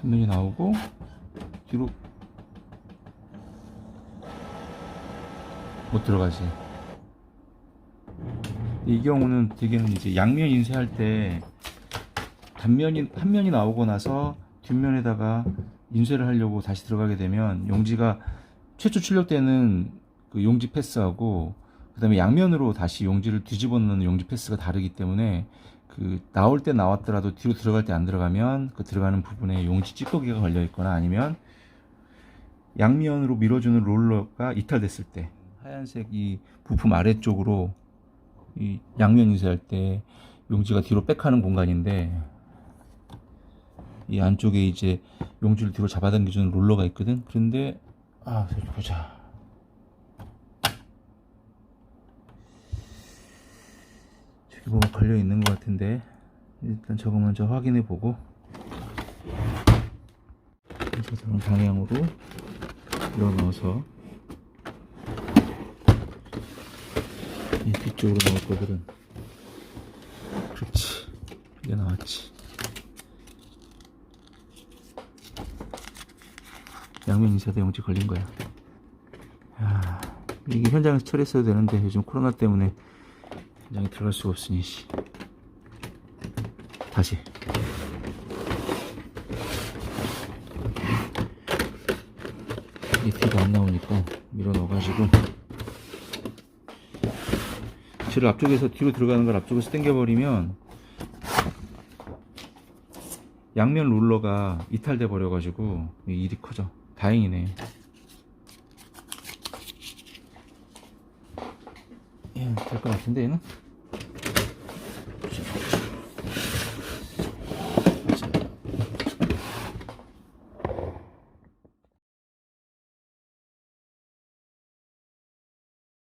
뒷면이 나오고 뒤로 못 들어가지. 이 경우는 대개는 이제 양면 인쇄할 때 단면이 한 면이 나오고 나서 뒷면에다가 인쇄를 하려고 다시 들어가게 되면 용지가 최초 출력 때는 그 용지 패스하고 그 다음에 양면으로 다시 용지를 뒤집어 놓는 용지 패스가 다르기 때문에 그 나올 때 나왔더라도 뒤로 들어갈 때 안 들어가면 그 들어가는 부분에 용지 찌꺼기가 걸려 있거나 아니면 양면으로 밀어주는 롤러가 이탈됐을 때 하얀색 이 부품 아래쪽으로 이 양면 인쇄할 때 용지가 뒤로 백하는 공간인데 이 안쪽에 이제 용지를 뒤로 잡아당겨주는 롤러가 있거든. 그런데 아 보자. 뭐가 걸려 있는 것 같은데 일단 저거 먼저 확인해 보고 저런 방향으로 밀어 넣어서 이 뒤쪽으로 넣을 거거든. 그렇지. 이게 나왔지. 양면 인쇄도 용지 걸린 거야. 야, 이게 현장에서 처리했어야 되는데 요즘 코로나 때문에 현 장에 들어갈 수가 없으니 씨. 다시. 이 티가 안 나오니까 밀어 넣어가지고 실을 앞쪽에서 뒤로 들어가는 걸 앞쪽에서 당겨버리면 양면 롤러가 이탈돼 버려가지고 이 일이 커져. 다행이네. 될 것 같은데 얘는?